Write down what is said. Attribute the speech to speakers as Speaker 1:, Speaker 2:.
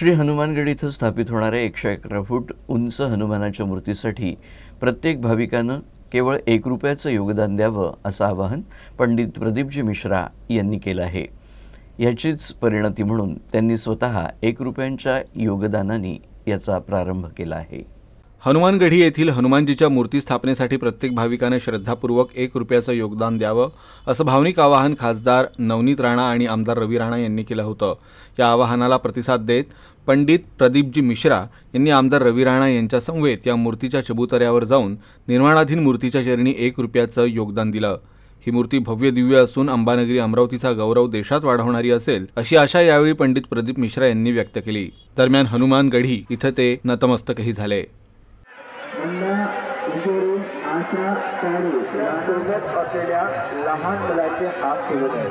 Speaker 1: श्री हनुमानगड इथं स्थापित होणाऱ्या एकशे अकरा फूट उंच हनुमानाच्या मूर्तीसाठी प्रत्येक भाविकानं केवळ एक रुपयाचं योगदान द्यावं असं आवाहन पंडित प्रदीपजी मिश्रा यांनी केलं आहे. याचीच परिणती म्हणून त्यांनी स्वतः एक रुपयांच्या योगदानाने याचा प्रारंभ केला आहे.
Speaker 2: हनुमानगढी येथील हनुमानजीच्या मूर्ती स्थापनेसाठी प्रत्येक भाविकाने श्रद्धापूर्वक एक रुपयाचं योगदान द्यावं असं भावनिक आवाहन खासदार नवनीत राणा आणि आमदार रवी राणा यांनी केलं होतं. या आवाहनाला प्रतिसाद देत पंडित प्रदीपजी मिश्रा यांनी आमदार रवी राणा यांच्या समवेत या मूर्तीच्या चबुतऱ्यावर जाऊन निर्माणाधीन मूर्तीच्या चरणी एक रुपयाचं योगदान दिलं. ही मूर्ती भव्य दिव्य असून अंबानगरी अमरावतीचा गौरव देशात वाढवणारी असेल अशी आशा यावेळी पंडित प्रदीप मिश्रा यांनी व्यक्त केली. दरम्यान हनुमानगढी इथं ते नतमस्तकही झाले.
Speaker 3: यंदा किशोरी आशा चालू सोबत असलेल्या लहान मुलाचे हात सोबत आहेत.